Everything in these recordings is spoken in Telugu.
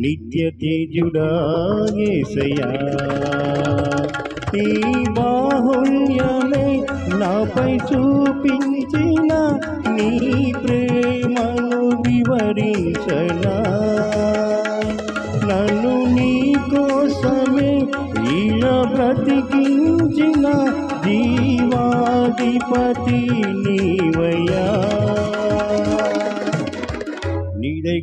నిత్య తేజుడా యేసయ్యా ఈ బాహుల్యమే నాపై చూపించిన నీ ప్రేమను వివరించనా. నన్ను నీ కోసమే ఇలా బ్రతికించిన జీవాధిపతి నీవయ్యా.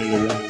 Hallelujah.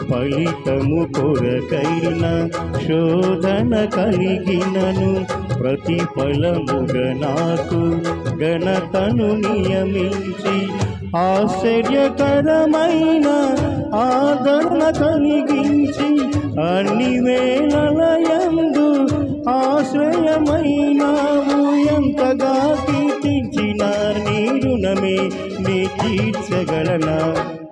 ఫలితము కొరకైన శోధన కలిగినను. ప్రతిఫలముగా నాకు గణతను నియమించి ఆశ్చర్యకరమైన ఆదరణ కలిగించి అన్ని వేళలయందు ఆశ్రయమైనావు ఎంతగా కీర్తించిన నీ రుణమే నీ తీర్చగలనా?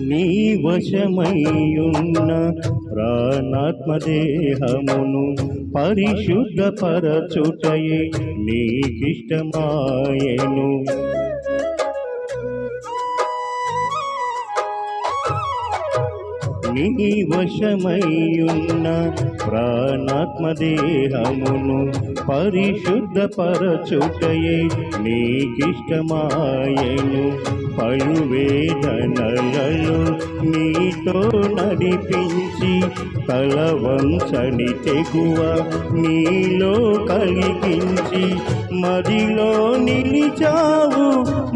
నీ వశమయ్యున్న ప్రాణాత్మదేహమును పరిశుద్ధపరచుటయే నీకిష్టమాయను. నీ వశమయ్యున్న ప్రాణాత్మదేహమును పరిశుద్ధపరచుటయే నీకిష్టమాయను. పలు వేదనలలో నీతో నడిపించి కలవంచని తెగువ నీలో కలిగించి మదిలో నిలిచావు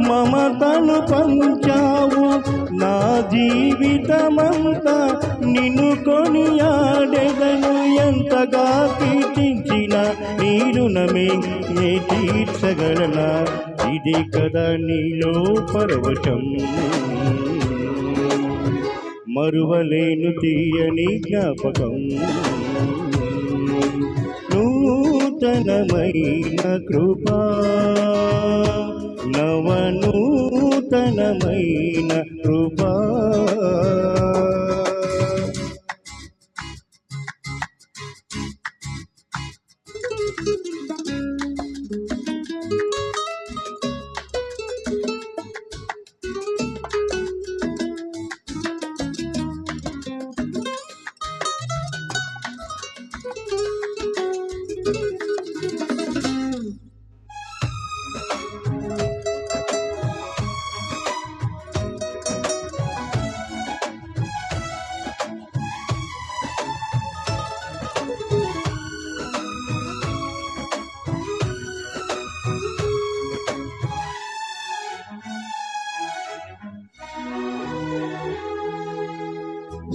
మమతను పంచావు. నా జీవితమంతా నిన్ను కొనియాడెదను. ఎంతగా కీర్తించిన నీరునమే నే తీర్చగలనా? ఇదే కదా నీలో పరవశం. మరువలేను తీయని జ్ఞాపకం. నూతనమైన కృపా నవనూతనమైన కృపా.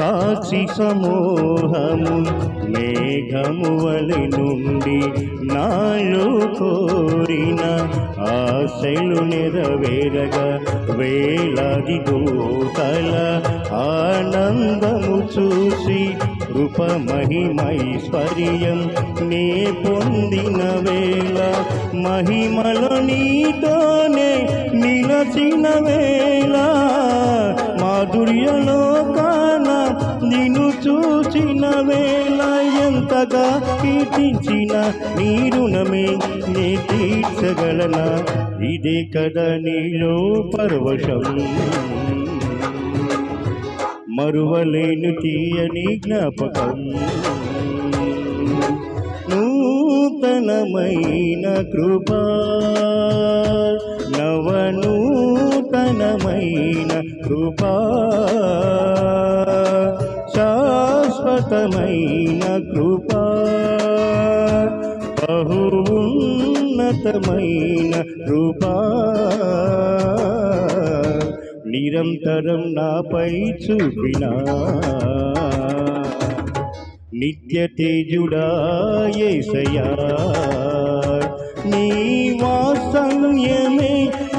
సాక్షి సమూహము మేఘము వలి నుండి నాళ్ళు కోరిన ఆశలు నెరవేరగా వేలాది దూతల ఆనందము చూసి కృప మహిమైశ్వర్యం నే పొందిన వేళ మహిమలో నీతోనే నిలచిన వేళ మాధుర్యలో చూచిన వేళ ఎంతగా కీర్తించిన నీ రుణమే నే తీర్చగలనా? ఇదే కదా నీలో పరవశం. మరువలేను తీయని జ్ఞాపకం. నూతనమైన కృపా. నవనూతనమైన కృపా. శాశ్వతమైన కృపా బహు ఉన్నతమైన కృపా. నిరంతరం నాపై చూపినా నిత్య తేజుడా యేసయ్యా నీ వాత్సల్యమే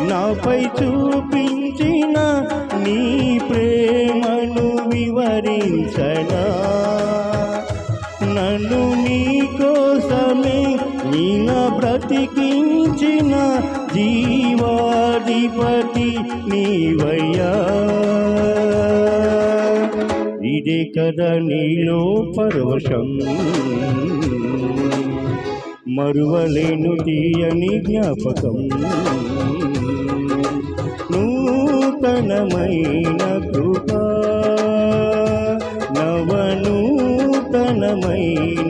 నాపై చూపించిన నీ ప్రేమ. వివరించనా నన్ను నీ కోసమే నీన బ్రతికించిన జీవాధిపతి నీవయ్యా. ఇదే కదా నీలో పరవశం. మరువలేను తీయని జ్ఞాపకం. నూతనమైన மனமையா